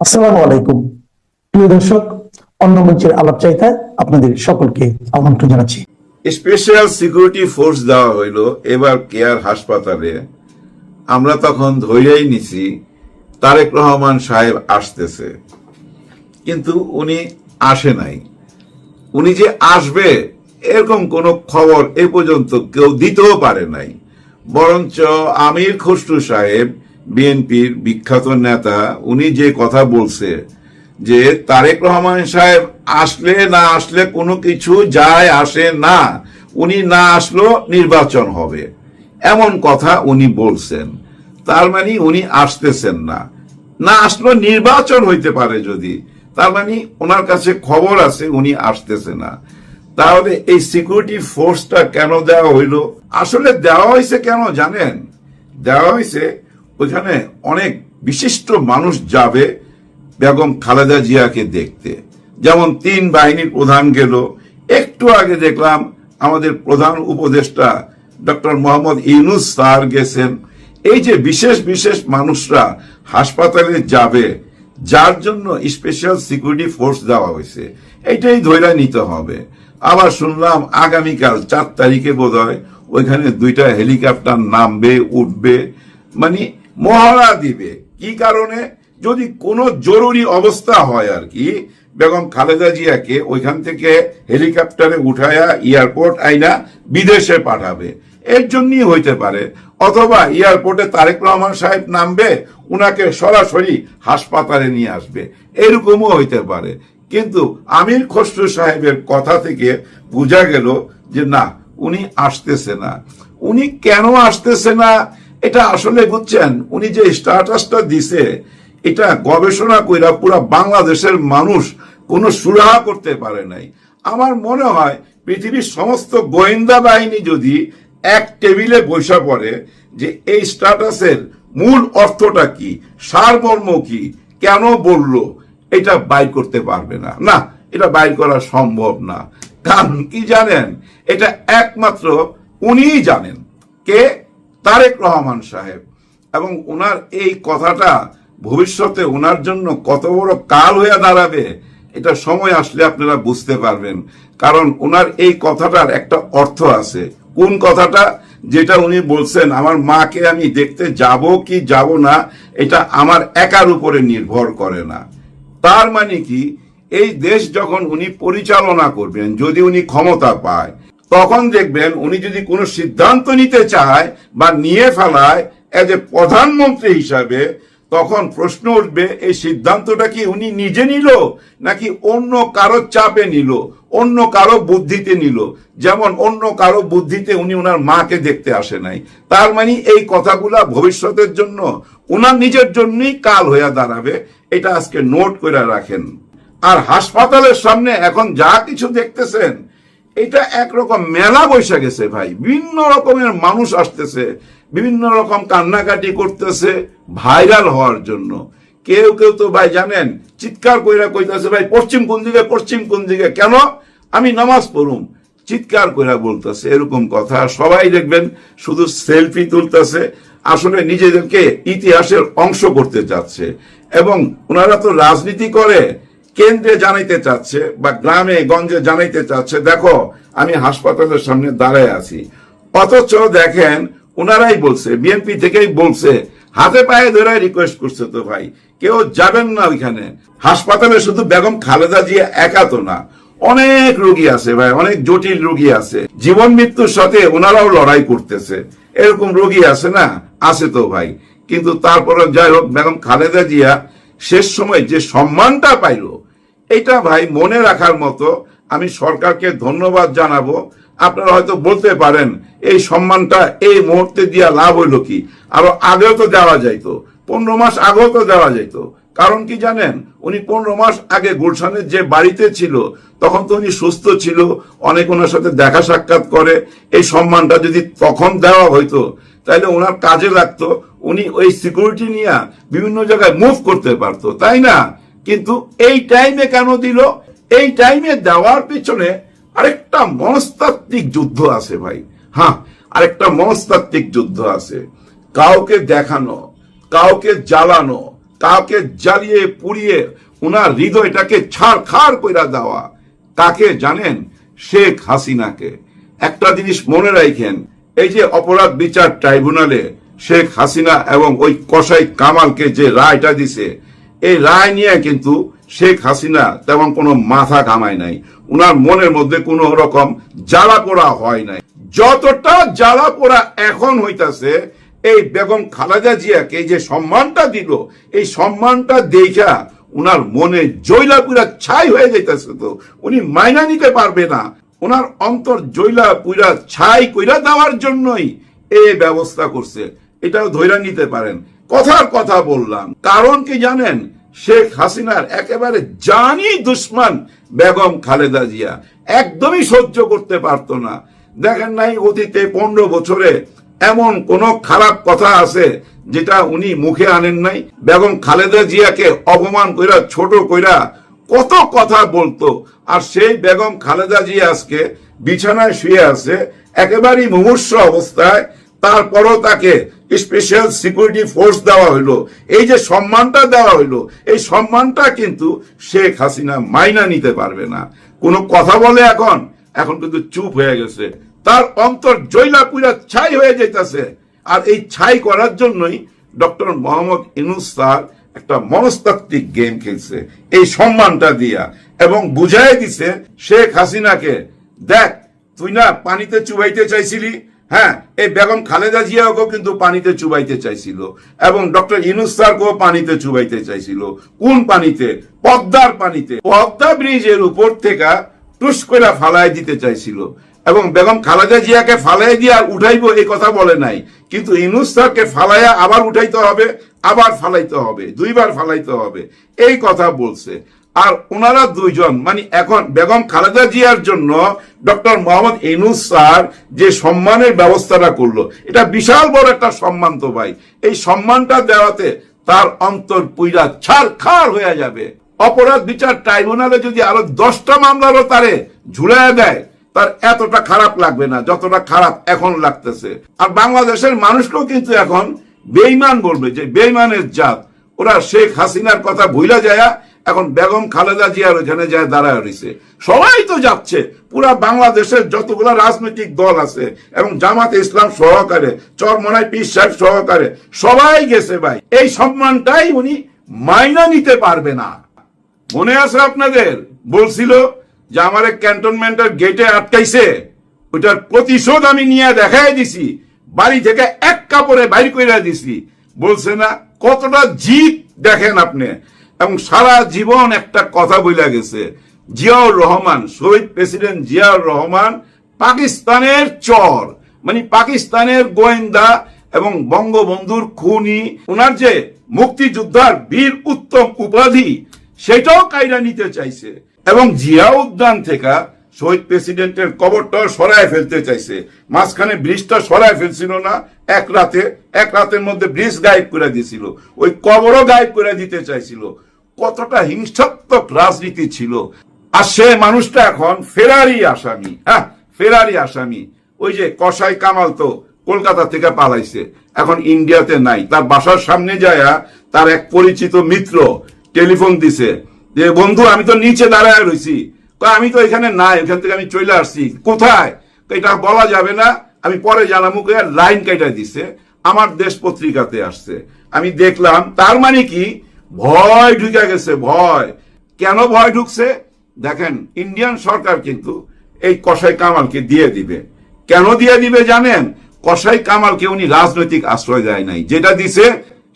আসসালামু আলাইকুম। প্রিয় দর্শক, অন্য মঞ্চের আলাপ চাইতায় আপনাদের সকলকে আমন্ত্রণ জানাচ্ছি। স্পেশাল সিকিউরিটি ফোর্স দেওয়া হইল এবার কেয়ার হাসপাতালে। আমরা তখন ধৈর্যই নিছি, তারেক রহমান সাহেব আসতেছে। কিন্তু উনি আসে নাই। উনি যে আসবে, এরকম কোনো খবর এ পর্যন্ত কেউ দিতেও পারে নাই। বরঞ্চ আমির খসরু সাহেব বিএনপির বিখ্যাত নেতা, উনি যে কথা বলছে যে তারেক রহমান সাহেব আসলে না আসলে কোনো কিছু যায় আসে না, উনি না আসলো নির্বাচন হবে। এমন কথা উনি বলছেন। তার মানে উনি আসতেছেন না। না আসলো নির্বাচন হইতে পারে যদি। তার মানে ওনার কাছে খবর আছে উনি আসতেছে না। তাহলে এই সিকিউরিটি ফোর্সটা কেন দেওয়া হইল? আসলে দেওয়া হয়েছে কেন জানেন? দেওয়া হয়েছে ওইখানে অনেক বিশিষ্ট মানুষ যাবে বেগম খালেদা জিয়াকে দেখতে। যেমন তিন বাহিনীর প্রধান গেল। একটু আগে দেখলাম আমাদের প্রধান উপদেষ্টা ডক্টর মোহাম্মদ ইউনুস স্যার গেছেন। এই যে বিশেষ বিশেষ মানুষরা হাসপাতালে যাবে, যার জন্য স্পেশাল সিকিউরিটি ফোর্স দেওয়া হয়েছে এটাই ধৈর্য নিতে হবে। আবার শুনলাম আগামীকাল চার তারিখে বোধ হয় ওইখানে দুইটা হেলিকপ্টার নামবে, উঠবে। মানে মহড়া দিবে। কি কারণে? যদি কোনো জরুরি অবস্থা হয় আর কি, বেগম খালেদা জিয়াকে ওইখান থেকে হেলিকপ্টারে উঠায়া এয়ারপোর্ট আইনা বিদেশে পাঠাবে। এর জন্যই হইতে পারে। অথবা এয়ারপোর্টে তারেক রহমান সাহেব নামবে, উনাকে সরাসরি হাসপাতালে নিয়ে আসবে। এরকমও হইতে পারে। কিন্তু আমির খসরু সাহেবের কথা থেকে বোঝা গেল যে না, উনি আসতেছে না। উনি কেন আসতেছে না? এটা আসলে বুঝছেন, উনি যে স্ট্যাটাসটা দিছে, এটা গবেষণা কইরা পুরা বাংলাদেশের মানুষ কোনো সুরাহা করতে পারে নাই। আমার মনে হয় পৃথিবীর সমস্ত গোয়েন্দা বাহিনী যদি এক টেবিলে বসে পড়ে যে এই স্ট্যাটাসের মূল অর্থটা কি, সারমর্ম কি, কেন বলল, এটা বাইর করতে পারবে না। না, এটা বাইর করা সম্ভব না। কারণ কি জানেন, এটা একমাত্র উনিই জানেন। কে? তারেক রহমান সাহেব। এবং ওনার এই কথাটা ভবিষ্যতে ওনার জন্য কত বড় কাল হয়ে দাঁড়াবে, এটা সময় আসলে আপনারা বুঝতে পারবেন। কারণ ওনার এই কথাটার একটা অর্থ আছে। কোন কথাটা? যেটা উনি বলছেন, আমার মাকে আমি দেখতে যাব কি যাব না, এটা আমার একার উপরে নির্ভর করে না। তার মানে কি? এই দেশ যখন উনি পরিচালনা করবেন, যদি উনি ক্ষমতা পায় তখন দেখবেন উনি যদি কোনো সিদ্ধান্ত নিতে চায় বা নিয়ে ফেলায় এজ এ প্রধানমন্ত্রী হিসাবে, তখন প্রশ্ন উঠবে, এই সিদ্ধান্তটা কি উনি নিজে নিল? নাকি অন্য কারও চাপে নিল? অন্য কারও বুদ্ধিতে নিল? যেমন অন্য কারও বুদ্ধিতে উনি ওনার মাকে দেখতে আসে নাই। তার মানে এই কথাগুলা ভবিষ্যতের জন্য ওনার নিজের জন্যই কাল হয়ে দাঁড়াবে। এটা আজকে নোট করে রাখেন। আর হাসপাতালের সামনে এখন যা কিছু দেখতেছেন এটা একরকম মেলা বৈশা গেছে ভাই। বিভিন্ন রকমের মানুষ আসতেছে, বিভিন্ন রকম কান্নাকাটি করতেছে, ভাইরাল হওয়ার জন্য। কেউ কেউ তো ভাই জানেন, চিৎকার কইরা কইতেছে, ভাই, পশ্চিম কোন দিকে, পশ্চিম কোন দিকে? কেন? আমি নামাজ পড়ুম, চিৎকার কইরা বলতেছে, এরকম কথা। সবাই দেখবেন শুধু সেলফি তুলতেছে, আসলে নিজেদেরকে ইতিহাসের অংশ করতে চাচ্ছে। এবং ওনারা তো রাজনীতি করে কেন্দ্রে জানাইতে চাচ্ছে বা গ্রামে, গঞ্জে জানাইতে চাচ্ছে, দেখো, আমি হাসপাতালের সামনে দাঁড়ায় আছি। অথচ দেখেন ওনারাই বলছে, বিএনপি থেকেই বলছে, হাতে পায়ে ধরে রিকোয়েস্ট করছে তো ভাই, কেউ যাবেন না ওইখানে। হাসপাতালে শুধু বেগম খালেদা জিয়া একা তো না। অনেক রোগী আছে ভাই, অনেক জটিল রোগী আছে। জীবন মৃত্যুর সাথে ওনারাও লড়াই করতেছে। এরকম রোগী আছে না? আছে তো ভাই। কিন্তু তারপরে যাই হোক, বেগম খালেদা জিয়া শেষ সময় যে সম্মানটা পাইলো এটা ভাই মনে রাখার মতো আমি সরকারকে ধন্যবাদ জানাব। আপনারা হয়তো বলতে পারেন, এই সম্মানটা এই মুহূর্তে দিয়া লাভ হইল কি? আরও আগেও তো দেওয়া যাইতো, পনেরো মাস আগেও তো দেওয়া যাইতো। কারণ কি জানেন, উনি পনেরো মাস আগে গুলশানের যে বাড়িতে ছিল, তখন তো উনি সুস্থ ছিল, অনেক ওনার সাথে দেখা সাক্ষাৎ করে, এই সম্মানটা যদি তখন দেওয়া হইতো তাহলে ওনার কাজে লাগতো, উনি ওই সিকিউরিটি নিয়ে বিভিন্ন জায়গায় মুভ করতে পারতো, তাই না? কিন্তু এই টাইমে কেন দিল? এই টাইমে দেওয়ার পেছনে আরেকটা মনস্তাত্ত্বিক যুদ্ধ আছে ভাই। হ্যাঁ আরেকটা মনস্তাত্ত্বিক যুদ্ধ আছে। কাউকে দেখানো, কাউকে জ্বালানো, কাউকে জ্বালিয়ে পুড়িয়ে ওনার হৃদয়টাকে ছাড় খাড় কইরা দেওয়া, কাকে জানেন? শেখ হাসিনাকে। একটা জিনিস মনে রাখেন এই যে অপরাধ বিচার ট্রাইব্যুনালে শেখ হাসিনা এবং ওই কসাই কামালকে যে রায়টা দিছে এই রায় নিয়ে কিন্তু শেখ হাসিনা তেমন কোনো মাথা কামায় নাই। উনার মনের মধ্যে কোনো রকম জ্বালা পোড়া হয় নাই। যতটা জ্বালা পোড়া এখন হইতাছে, এই বেগম খালেদা জিয়াকে যে সম্মানটা দিল, এই সম্মানটা দেখা উনার মনে জৈলা পুরা ছাই হয়ে যাইতেছে তো। উনি মাইনা নিতে পারবে না। ওনার অন্তর জৈলা পুরা ছাই কইরা দেওয়ার জন্যই এই ব্যবস্থা করছে। এটাও ধৈর্য নিতে পারেন। কথার কথা বললাম। কারণ কি জানেন? শেখ হাসিনার একেবারে জানি দুশ্মন বেগম খালেদা জিয়া। একদমই সহ্য করতে পারতো না। দেখেন নাই অতীতে পনেরো বছরে এমন কোন খারাপ কথা আছে যেটা উনি মুখে আনেন নাই। বেগম খালেদা জিয়াকে অপমান কইরা, ছোট কইরা কত কথা বলতো। আর সেই বেগম খালেদা জিয়া আজকে বিছানায় শুয়ে আছে, একেবারেই মুমূর্ষ অবস্থায় তারপরও তাকে স্পেশাল সিকিউরিটি ফোর্স দেওয়া হইল। এই যে সম্মানটা দেওয়া হইল, এই সম্মানটা কিন্তু শেখ হাসিনা মাইনা নিতে পারবে না। কোনো কথা বলে এখন এখন কিন্তু চুপ হয়ে গেছে। তার অন্তর জৈলা পুরা ছাই হয়ে যাইতেছে। আর এই ছাই করার জন্যই ডক্টর মোহাম্মদ ইনুস স্যার একটা মনস্তাত্ত্বিক গেম খেলছে। এই সম্মানটা দিয়া। এবং বুঝাই দিছে শেখ হাসিনাকে, দেখ, তুই না পানিতে চুবাইতে চাইছিলি হ্যাঁ এই বেগম খালেদা জিয়াকেও কিন্তু পানিতে চুবাইতে চাইছিল এবং ডক্টর ইনুস পানিতে চুবাইতে চাইছিল। কোন পানিতে? পদ্মার পানিতে। পদ্মা ব্রিজের উপর থেকে টুস করে ফালাই দিতে চাইছিল এবং বেগম খালেদা জিয়াকে ফালাই দিয়ে আর উঠাইবো এই কথা বলে নাই। কিন্তু ইনুস ফালাইয়া আবার উঠাইতে হবে, আবার ফালাইতে হবে, দুইবার ফালাইতে হবে। এই কথা বলছে। আর ওনারা দুইজন মানে এখন বেগম খালেদা জিয়ার জন্য ডক্টর মোহাম্মদ ইনুস স্যার যে সম্মানের ব্যবস্থাটা করল, এটা বিশাল বড় একটা সম্মান তো ভাই। এই সম্মানটা দেওয়াতে তার অন্তর পুইরা ছাড় খাড় হয়ে যাবে। অপরাধ বিচার ট্রাইব্যুনালে যদি আরও দশটা মামলারও তারে ঝুলাই দেয়, তার এতটা খারাপ লাগবে না, যতটা খারাপ এখন লাগতেছে। আর বাংলাদেশের মানুষকেও কিন্তু এখন বেইমান বলবে যে বেইমানের জাত, ওরা শেখ হাসিনার কথা ভুলা যায় এখন বেগম খালেদা জিয়ার ওখানে যায় দাঁড়ায় রয়েছে। সবাই তো যাচ্ছে। পুরা বাংলাদেশের যতগুলো রাজনৈতিক দল আছে এবং জামাত ইসলাম সহকারে, চরমনাই পীর সাহেব সহকারে, সবাই গেছে ভাই। এই সম্মানটাই উনি মাইনা নিতে পারবে না। মনে আছে আপনাদের? বলছিল যে আমার ক্যান্টনমেন্টের গেটে আটকাইছে। ওইটার প্রতিশোধ আমি নিয়ে দেখাই দিছি। বাড়ি থেকে এক কাপড়ে বাইর করে দিছি। বলছে না, কতটা জিত দেখেন আপনি। এবং সারা জীবন একটা কথা বইলা গেছে, জিয়াউর রহমান, শহীদ প্রেসিডেন্ট জিয়াউর রহমান পাকিস্তানের চর মানে পাকিস্তানের গোয়েন্দা এবং বঙ্গবন্ধুর খুনি ওনার যে মুক্তিযোদ্ধার বীর উত্তম উপাধি, সেটাও কায়রা নিতে চাইছে। এবং জিয়া উদ্যান থেকে শহীদ প্রেসিডেন্টের কবরটা সরায় ফেলতে চাইছে। মাঝখানে ব্রিজটা সরায় ফেলছিল না, এক রাতে, এক রাতের মধ্যে ব্রিজ গায়েব করে দিয়েছিল ওই কবরও গায়েব করে দিতে চাইছিল। কতটা হিংসাত্মক রাজনীতি ছিল। আর সে মানুষটা এখন ফেরারি আসামি হ্যাঁ ফেরারি আসামি। ওই যে কসাই কামাল তো কলকাতা থেকে পালাইছে, এখন ইন্ডিয়াতে নাই। তার বাসার সামনে যায়া তার এক পরিচিত মিত্র টেলিফোন দিছে যে, বন্ধু, আমি তো নিচে দাঁড়ায় রয়েছি আমি তো এখানে নাই এখান থেকে আমি চলে আসছি। কোথায়? এটা বলা যাবে না। আমি পরে জানাব। লাইন কেটে দিছে। আমার দেশ পত্রিকাতে আসছে। আমি দেখলাম, তার মানে কি ভয় ঢুকে গেছে, ভয়। কেন ভয় ঢুকছে? দেখেন ইন্ডিয়ান সরকার কিন্তু এই কসাই কামালকে দিয়ে দিবে। কেন দিয়ে দিবে জানেন? কসাই কামালকে উনি রাজনৈতিক আশ্রয় দেয় নাই। যেটা দিছে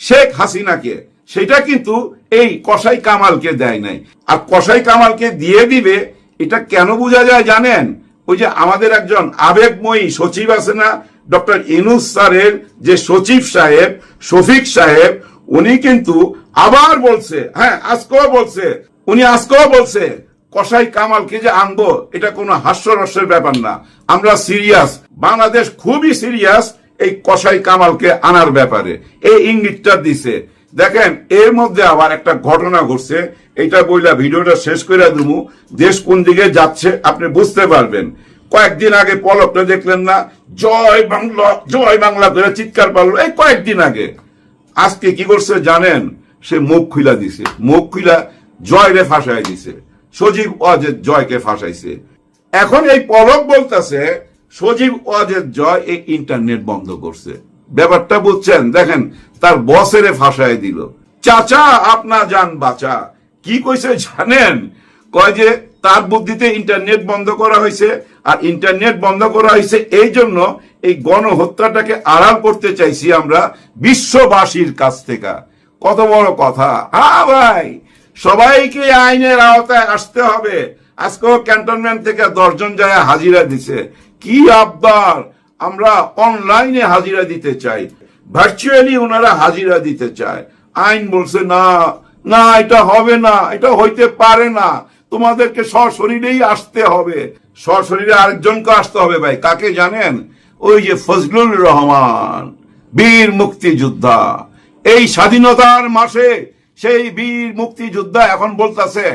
শেখ হাসিনাকে, সেটা কিন্তু এই কসাই কামালকে দেয় নাই। আর কসাই কামালকে দিয়ে দিবে, এটা কেন বোঝা যায় জানেন? ওই যে আমাদের একজন আবেগময়ী সচিব আছে না, ডক্টর ইনুস স্যারের যে সচিব সাহেব, শফিক সাহেব উনি কিন্তু আবার বলছে হ্যাঁ আজকেও বলছে, উনি আজকেও বলছে, কসাই কামালকে যে আনব, এটা কোনো হাস্যরসের ব্যাপার না। আমরা সিরিয়াস, বাংলাদেশ খুবই সিরিয়াস এই কসাই কামালকে আনার ব্যাপারে। এই ইঙ্গিতটা দিছে। দেখেন, এর মধ্যে আবার একটা ঘটনা ঘটছে, এটা বইলা ভিডিওটা শেষ করে দেবো দেশ কোন দিকে যাচ্ছে আপনি বুঝতে পারবেন। কয়েকদিন আগে পলকটা দেখলেন না, জয় বাংলা জয় বাংলা করে চিৎকার পারল, এই কয়েকদিন আগে। আজকে কি করছে জানেন? সে মুখ খুলা দিছে। মুখ খুলা জয়রে ফাঁসাই দিছে। সজীব ওয়াজেদ জয়কে ফাঁসাইছে। এখন এই পলক বলতেছে, সজীব ওয়াজেদ জয় এই ইন্টারনেট বন্ধ করছে। ব্যাপারটা বুঝছেন? দেখেন, তার বসেরে ফাঁসায় দিল। চাচা, আপনা যান বাঁচা। কি কইছে জানেন? কয় যে তার বুদ্ধিতে ইন্টারনেট বন্ধ করা হয়েছে, আর ইন্টারনেট বন্ধ করা হয়েছে এই জন্য এই গণহত্যাটাকে আড়াল করতে চাইছি আমরা বিশ্ববাসীর কাছ থেকে। কত বড় কথা। হ্যাঁ ভাই, সবাইকে আইনের আওতায় আসতে হবে। আজকেও ক্যান্টনমেন্ট থেকে দশজন যায় হাজিরা দিছে। কি আবদার, আমরা অনলাইনে হাজিরা দিতে চাই। ভার্চুয়ালি ওনারা হাজিরা দিতে চায়। আইন বলছে না না, এটা হবে না, এটা হইতে পারে না। তোমাদেরকে সশরীরেই আসতে হবে। সশরীরে আরেকজনকে আসতে হবে ভাই। কাকে জানেন? ওই যে ফজলুল রহমান, বীর মুক্তিযোদ্ধা। এই স্বাধীনতার মাসে সেই বীর মুক্তিযোদ্ধা এখন বলতাছে,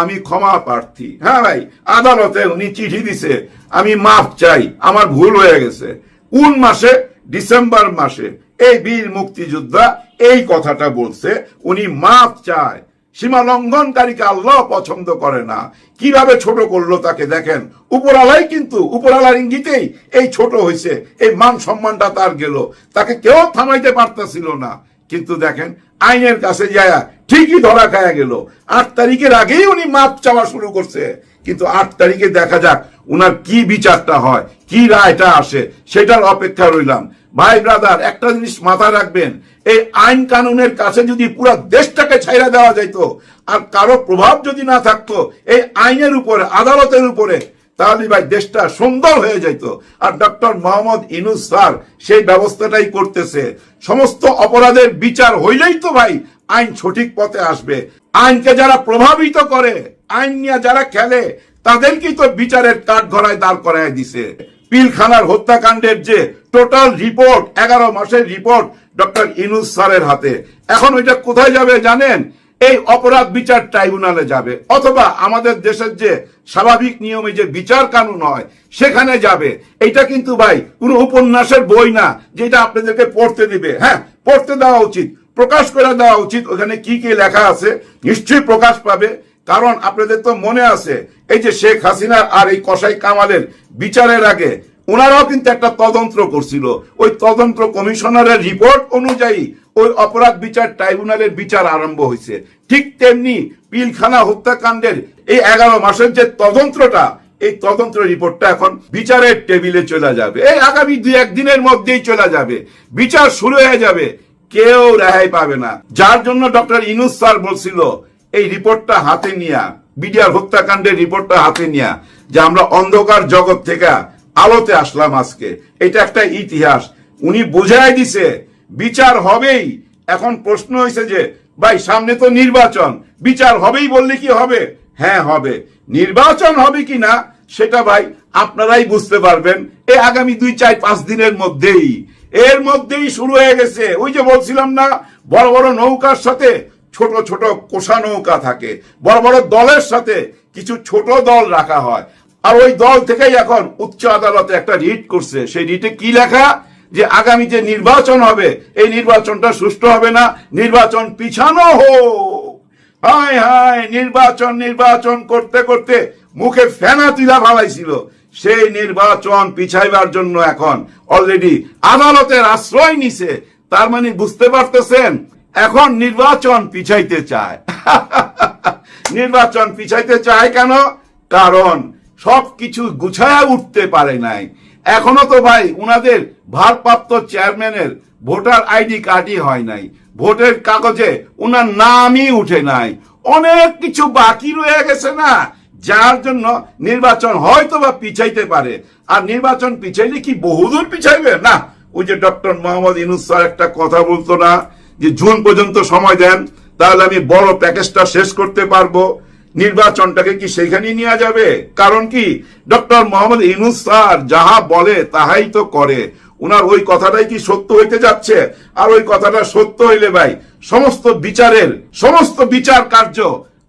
আমি ক্ষমা প্রার্থী। হ্যাঁ ভাই, আদালতে উনি চিঠি দিছে, আমি মাফ চাই, আমার ভুল হয়ে গেছে। কোন মাসে? ডিসেম্বর মাসে। এই বীর মুক্তিযোদ্ধা এই কথাটা বলছে, উনি মাফ চায় সীমা লঙ্ঘনকারীকে আল্লাহ পছন্দ করে না। কীভাবে ছোট করল তাকে দেখেন? উপরালাই কিন্তু উপরালার ইঙ্গিতেই এই ছোট হয়েছে, এই মান সম্মানটা তার গেল। তাকে কেউ থামাইতে পারতেছিল না। কিন্তু দেখেন, আইনের কাছে যায় ঠিকই ধরা খায়া গেল। আট তারিখের আগেই উনি মাপ চাওয়া শুরু করছে। কিন্তু আট তারিখে দেখা যাক উনার কি বিচারটা হয়, কি রায়টা আসে, সেটার অপেক্ষা রইলাম। ভাই ব্রাদার, একটা জিনিস মাথায় রাখবেন, এই আইন কানুনের কাছে যদি পুরো দেশটাকে ছাইরা দেওয়া যাইতো, আর কারও প্রভাব যদি না থাকতো, এই আইনের উপরে, আদালতের উপরে, তাহলে ভাই দেশটা সুন্দর হয়ে যাইতো। আর ডক্টর মোহাম্মদ ইনুস স্যার সেই ব্যবস্থাটাই করতেছে। সমস্ত অপরাধের বিচার হইলেই তো ভাই আইন সঠিক পথে আসবে। আইনকে যারা প্রভাবিত করে, আইন নিয়ে যারা খেলে, তাদেরকেই তো বিচারের কাঠ ঘরায় দাঁড় করায় দিছে। পিলখানার হত্যাকাণ্ডের যে টোটাল রিপোর্ট, এগারো মাসের রিপোর্ট ডক্টর ইনুস স্যারের হাতে। এখন ওইটা কোথায় যাবে জানেন? এই অপরাধ বিচার ট্রাইব্যুনালে যাবে। অথবা আমাদের দেশের যে স্বাভাবিক নিয়মে যে বিচার কানুন হয়, সেখানে যাবে। এটা কিন্তু ভাই কোনো উপন্যাসের বই না, যেটা আপনাদেরকে পড়তে দিবে। হ্যাঁ পড়তে দেওয়া উচিত। প্রকাশ করে দেওয়া উচিত। ওখানে কি কি লেখা আছে, নিশ্চয়ই প্রকাশ পাবে। কারণ আপনাদের তো মনে আছে, এই যে শেখ হাসিনা আর এই কসাই কামালের বিচারের আগে ওনারাও কিন্তু একটা তদন্ত করছিল। ওই তদন্ত কমিশনারের রিপোর্ট অনুযায়ী ওই অপরাধ বিচার ট্রাইব্যুনালের বিচার আরম্ভ হয়েছে। ঠিক তেমনি পিলখানা হত্যাকাণ্ডের এই এগারো মাসের যে তদন্তটা, এই তদন্ত রিপোর্টটা এখন বিচারের টেবিলে চলে যাবে। এই আগামী দুই একদিনের মধ্যেই চলে যাবে। বিচার শুরু হয়ে যাবে। কেউ রেহাই পাবে না। যার জন্য ডক্টর ইনুস স্যার বলছিল, এই রিপোর্টটা হাতে নিয়া, বিডিআর হত্যাকাণ্ডের রিপোর্টটা হাতে নিয়া, যে আমরা অন্ধকার জগৎ থেকে আলোতে আসলাম আজকে। এটা একটা ইতিহাস। উনি বুঝাই দিছে, বিচার হবেই। এখন প্রশ্ন হয়েছে যে, ভাই, সামনে তো নির্বাচন, বিচার হবেই বললে কি হবে? হ্যাঁ হবে। নির্বাচন হবে কি না, সেটা ভাই আপনারাই বুঝতে পারবেন। এই আগামী দুই, চার, পাঁচ দিনের মধ্যেই। এর মধ্যেই শুরু হয়ে গেছে। ওই যে বলছিলাম না, বড় বড় নৌকার সাথে ছোট ছোট কোষা নৌকা থাকে। বড় বড় দলের সাথে কিছু ছোট দল রাখা হয়। আর ওই দল থেকেই এখন উচ্চ আদালতে একটা রিট করছে। সেই রিটে কি লেখা? যে আগামী যে নির্বাচন হবে, এই নির্বাচনটা সুষ্ঠু হবে না, নির্বাচন পিছানো হোক। হায় হায়, নির্বাচন নির্বাচন করতে করতে মুখে ফেনা তুলা ফালাইছিল। সেই নির্বাচন পিছাইবার জন্য এখন অলরেডি আদালতের আশ্রয় নিছে। তার মানে বুঝতে পারতেছেন? এখন নির্বাচন পিছাইতে চায়। নির্বাচন পিছাইতে চায় কেন? কারণ সবকিছু গুছায়া উঠতে পারে নাই। এখনও তো ভাই উনাদের ভারপ্রাপ্ত চেয়ারম্যানের ভোটার আইডি কার্ডই হয় নাই। ভোটের কাগজে উনার নামই উঠে নাই। অনেক কিছু বাকি রয়ে গেছে না? যার জন্য নির্বাচন হয়তো বা পিছাইতে পারে। আর নির্বাচন পিছাইলে কি বহুদূর পিছাইবে? না, ওই যে ডক্টর মোহাম্মদ ইনুস একটা কথা বলতো না, যে জুন পর্যন্ত সময় দেন, তাহলে আমি বড় প্যাকেজটা শেষ করতে পারব। নির্বাচনটাকে কি সেখানে নিয়ে যাবে? কারণ কি, ডক্টর মোহাম্মদ ইনুস স্যার যাহা বলে তাহাই তো করে। উনার ওই কথাটাই কি সত্য হইতে যাচ্ছে? আর ওই কথাটা সত্য হইলে ভাই, সমস্ত বিচারের, সমস্ত বিচার কার্য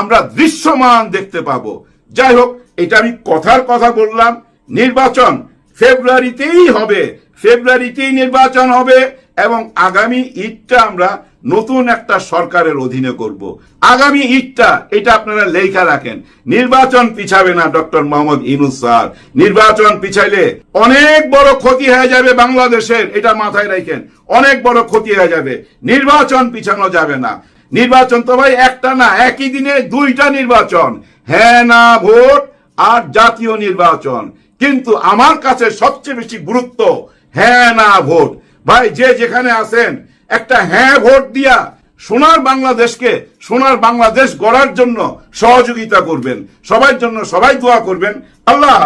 আমরা দৃশ্যমান দেখতে পাবো। যাই হোক, এটা আমি কথার কথা বললাম। নির্বাচন ফেব্রুয়ারিতেই হবে। ফেব্রুয়ারিতেই নির্বাচন হবে এবং আগামী ঈদটা আমরা নতুন একটা সরকারের অধীনে করব। আগামী ঈদটা এটা আপনারা লেখা রাখেন। নির্বাচন পিছাবে না, ডক্টর মোহাম্মদ ইনুস স্যার। নির্বাচন পিছাইলে অনেক বড় ক্ষতি হয়ে যাবে বাংলাদেশের, এটা মাথায় রাখেন। অনেক বড় ক্ষতি হয়ে যাবে। নির্বাচন পিছানো যাবে না। নির্বাচন তো ভাই একটা না, একই দিনে দুইটা নির্বাচন। হ্যাঁ না ভোট আর জাতীয় নির্বাচন। কিন্তু আমার কাছে সবচেয়ে বেশি গুরুত্ব হ্যাঁ না ভোট। ভাই, যে যেখানে আছেন, একটা হ্যাঁ ভোট দিয়া সোনার বাংলাদেশকে, সোনার বাংলাদেশ গড়ার জন্য সহযোগিতা করবেন। সবার জন্য সবাই দোয়া করবেন। আল্লাহ।